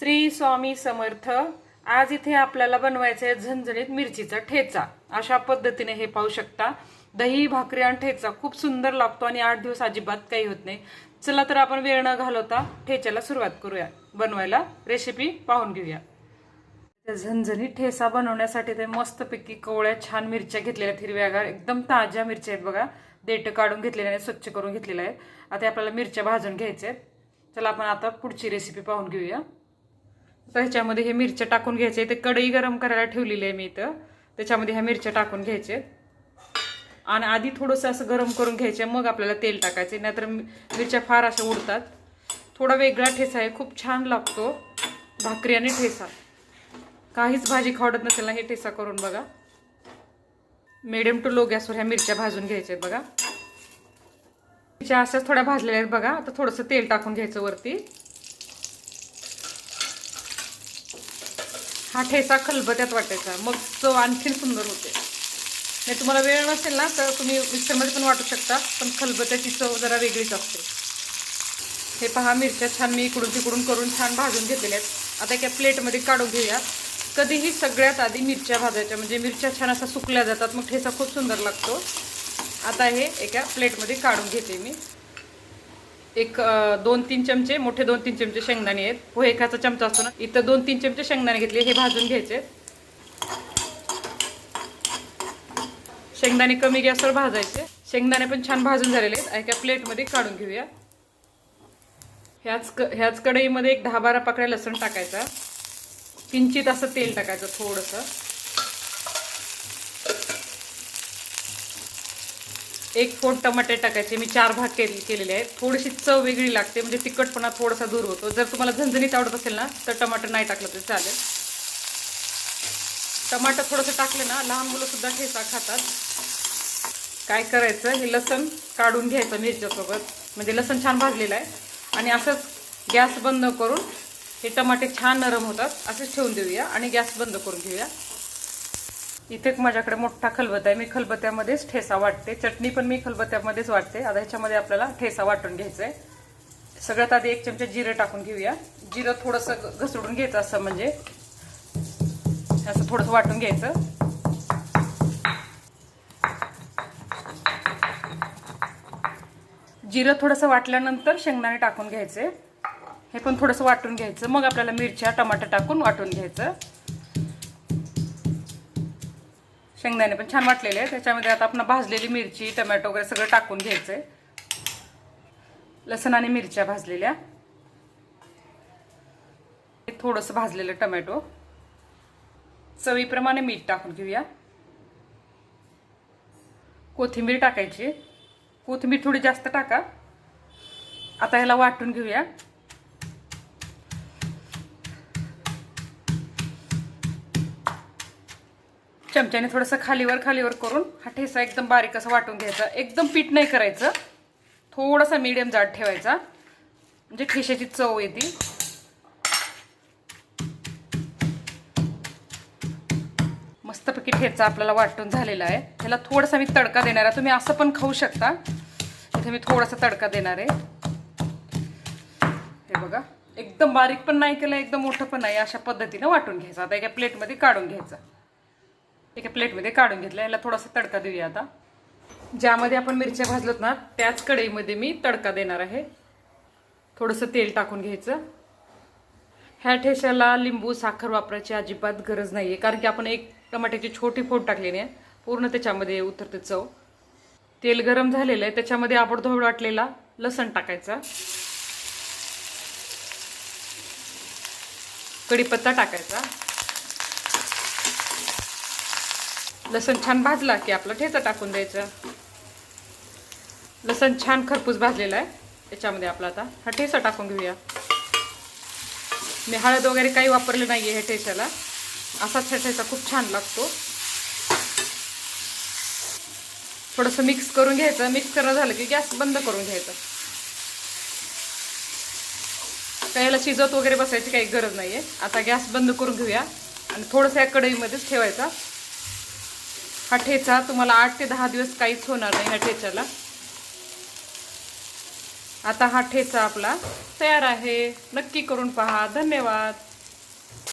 श्री स्वामी समर्थ आज इथे आपल्याला बनवायचं आहे झणझणीत मिरचीचा ठेचा. अशा पद्धतीने हे पाहू शकता. दही भाकरी आणि ठेचा खूप सुंदर लागतो आणि आठ दिवस अजिबात काही होत नाही. चला तर आपण वेळ न घालवता ठेच्याला सुरुवात करूया. बनवायला रेसिपी पाहून घेऊया. झणझणीत ठेसा बनवण्यासाठी ते मस्तपैकी कवळ्या छान मिरच्या घेतलेल्या आहेत. हिरव्यागार एकदम ताज्या मिरच्या आहेत बघा. देठं काढून घेतलेल्या आहेत स्वच्छ करून घेतलेल्या आहेत. आता आपल्याला मिरच्या भाजून घ्यायच्या आहेत. चला आपण आता पुढची रेसिपी पाहून घेऊया. तर ह्याच्यामध्ये हे मिरच्या टाकून घ्यायचे. ते कढई गरम करायला ठेवलेली आहे मी इथं. त्याच्यामध्ये ह्या मिरच्या टाकून घ्यायचे. आणि आधी थोडंसं असं गरम करून घ्यायचे. मग आपल्याला तेल टाकायचे. नाहीतर मिरच्या फार अशा उडतात. थोडा वेगळा ठेसा आहे. खूप छान लागतो. भाकरी आणि ठेसा. काहीच भाजी खावडत नसेल ना हे ठेसा करून बघा. मिडियम टू लो गॅसवर ह्या मिरच्या भाजून घ्यायच्या आहेत बघा. मिरच्या अशाच थोड्या भाजलेल्या आहेत बघा. आता थोडंसं तेल टाकून घ्यायचं वरती. हा ठेचा खलबत्यात वाटायचा. मग चव आणखीन सुंदर होते. नाही तुम्हाला वेळ नसेल ना तर तुम्ही मिक्सरमध्ये पण वाटू शकता पण खलबत्याची चव जरा वेगळीच असते. हे पहा मिरच्या छान मी इकडून तिकडून करून छान भाजून घेतलेल्या आहेत. आता एका प्लेटमध्ये काढून घेऊया. कधीही सगळ्यात आधी मिरच्या भाजायच्या म्हणजे मिरच्या छान असा सुकल्या जातात मग ठेचा खूप सुंदर लागतो. आता हे एका प्लेटमध्ये काढून घेते मी. एक दोन तीन चमचे मोठे दोन तीन चमचे शेंगदाणे आहेत. पोहे एकाचा चमचा असतो ना इथं दोन तीन चमचे शेंगदाणे घेतले हे भाजून घ्यायचे. शेंगदाणे कमी गॅसवर भाजायचे. शेंगदाणे पण छान भाजून झालेले आहेत. एका प्लेटमध्ये काढून घेऊया. ह्याच क ह्याच कढईमध्ये एक दहा बारा पाकळ्या लसूण टाकायचा. किंचित असं तेल टाकायचं थोडंसं. एक फोड टमाटे टाकायचे मी चार भाग केले केलेले आहेत. थोडीशी चव वेगळी लागते म्हणजे तिखटपणा थोडासा दूर होतो. जर तुम्हाला झणझणीत आवडत असेल ना तर टमाटर नाही टाकलं तरी चालेल. टमाटर थोडंसं टाकलं ना लहान मुलंसुद्धा ठेचा खातात. काय करायचं हे लसण काढून घ्यायचं मिरच्यासोबत. म्हणजे लसण छान भाजलेलं आहे. आणि असंच गॅस बंद करून हे टमाटे छान नरम होतात. असेच ठेवून देऊया आणि गॅस बंद करून घेऊया. इथे माझ्याकडे मोठा खलबत्ता आहे. मी खलबत्त्यामध्येच ठेसा वाटते. चटणी पण मी खलबत्त्यामध्येच वाटते. आता ह्याच्यामध्ये आपल्याला ठेसा वाटून घ्यायचा आहे सगळ्यात आधी एक चमचा जिरं टाकून घेऊया. जिरं थोडंसं घसडून घ्यायचं असं म्हणजे. असं थोडंसं वाटून घ्यायचं. जिरं थोडंसं वाटल्यानंतर शेंगदाणे टाकून घ्यायचे. हे पण थोडंसं वाटून घ्यायचं. मग आपल्याला मिरच्या टमाटर टाकून वाटून घ्यायचं. शेंगदाणे पण छान वाटलेले आहे त्याच्यामध्ये आता आपण भाजलेली मिरची टमॅटो वगैरे सगळं टाकून घ्यायचंय. लसण आणि मिरच्या भाजलेल्या. थोडंसं भाजलेलं टमॅटो. चवीप्रमाणे मीठ टाकून घेऊया. कोथिंबीर टाकायची. कोथिंबीर थोडी जास्त टाका. आता ह्याला वाटून घेऊया. चमच्याने थोडंसं खालीवर खालीवर करून हा ठेसा एकदम बारीक असं वाटून घ्यायचा. एकदम पीठ नाही करायचं. थोडासा मीडियम जाड ठेवायचा. म्हणजे ठेशाची चव येते. मस्तपैकी ठेचा आपल्याला वाटून झालेला आहे. ह्याला थोडासा मी तडका देणार आहे. तुम्ही असं पण खाऊ शकता. इथे मी थोडासा तडका देणार आहे. हे बघा. एकदम बारीक पण नाही केलं एकदम मोठं पण नाही. अशा पद्धतीनं वाटून घ्यायचं. आता एका प्लेटमध्ये काढून घ्यायचं. एका प्लेटमध्ये काढून घेतलं. याला थोडासा तडका देऊया आता. ज्यामध्ये आपण मिरच्या भाजलोत ना त्याच कढईमध्ये मी तडका देणार आहे. थोडंसं तेल टाकून घ्यायचं. ह्या ठेशाला लिंबू साखर वापरायची अजिबात गरज नाही आहे कारण की आपण एक टमाट्याची छोटी फोड टाकलेली आहे. पूर्ण त्याच्यामध्ये उतरते चव. तेल गरम झालेलं आहे त्याच्यामध्ये आबडधोबड वाटलेला लसण टाकायचा. कढीपत्ता टाकायचा. लसण छान भाजला की आपला ठेचा टाकून द्यायचा. लसण छान खरपूस भाजलेला आहे. त्याच्यामध्ये आपला आता हा ठेचा टाकून घेऊया. मी हळद वगैरे काही वापरलं नाही आहे ह्या ठेच्याला. असाच हा ठेचा खूप छान लागतो. थोडंसं मिक्स करून घ्यायचं. मिक्स करणं झालं की गॅस बंद करून घ्यायचा. काही याला शिजवत वगैरे बसायची काही गरज नाही आहे आता गॅस बंद करून घेऊया. आणि थोडंसं या कढईमध्येच ठेवायचा. हा ठेचा तुम्हाला आठ ते दहा दिवस काहीच होणार नाही ह्या ठेच्याला. आता हा ठेचा आपला तयार आहे. नक्की करून पहा. धन्यवाद.